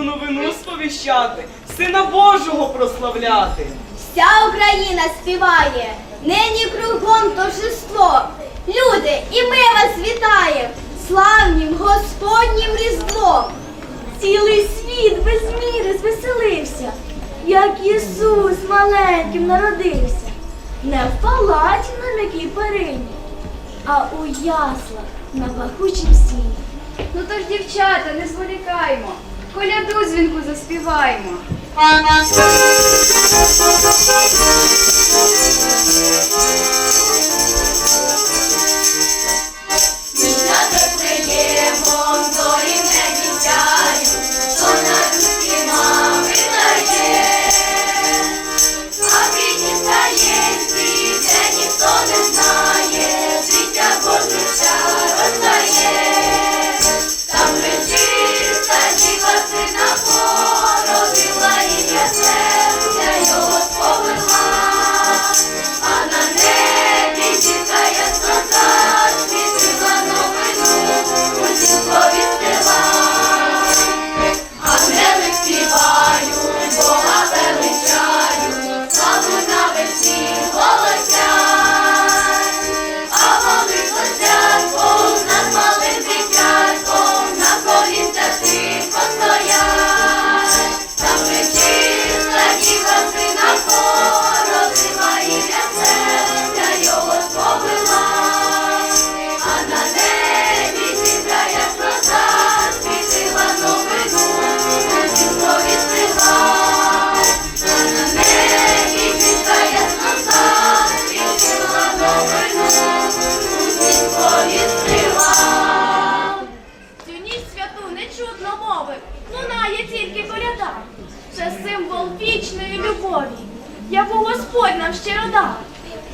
радісну новину сповіщати, Сина Божого прославляти. Вся Україна співає, нині кругом торжество. Люди, і ми вас вітаємо, славнім Господнім Різдвом. Цілий світ без міри звеселився, як Ісус маленьким народився. Не в палаті на м'якій перині, а у яслах на пахучім сіні. Ну тож, дівчата, не зволікаймо, коляду дзвінку заспіваймо. Цю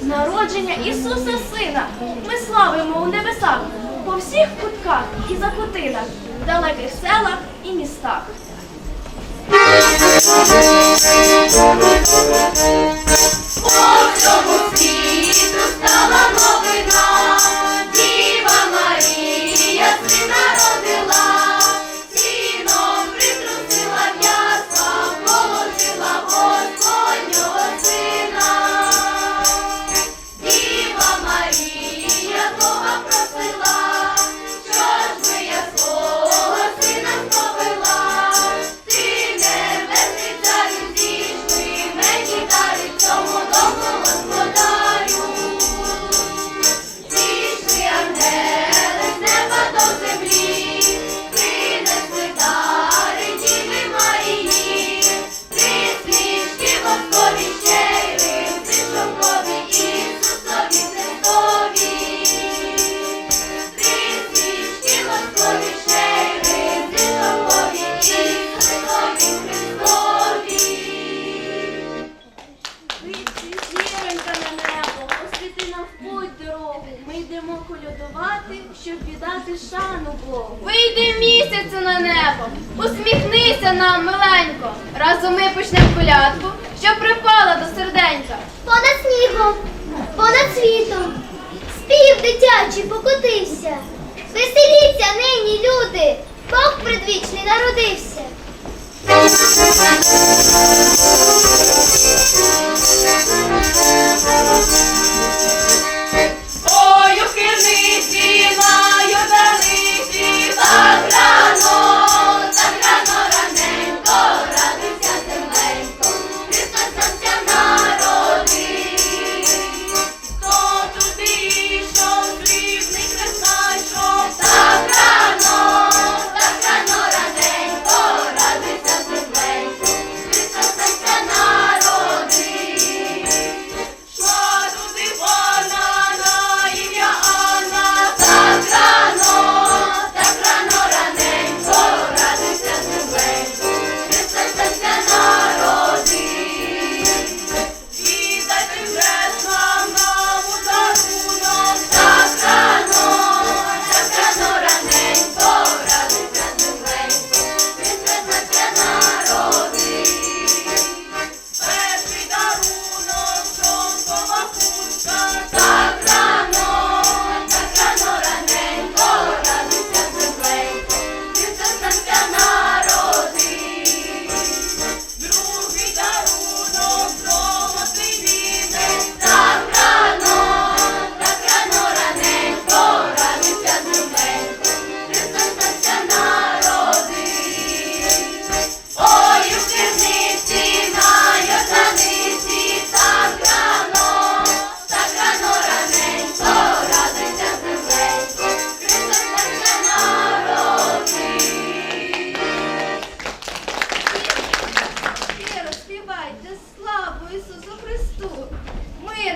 Народження Ісуса Сина ми славимо у небесах по всіх кутках і закутинах, в далеких селах і містах. Зіронька йдемо щоб віддати шану Богу. Вийди місяцю на небо, усміхнися нам, миленько. Разом ми почнемо колядку, що припала до серденька. Понад снігом, понад світом, спів дитячий покотився. Веселіться нині, люди, Бог предвічний народився. Ой,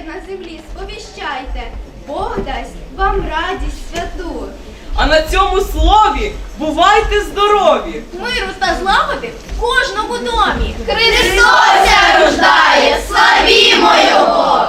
Мир на землі сповіщайте, Бог дасть вам радість святу. А на цьому слові бувайте здорові! Миру та злагоди в кожному домі. Христос рождає, славімо Його!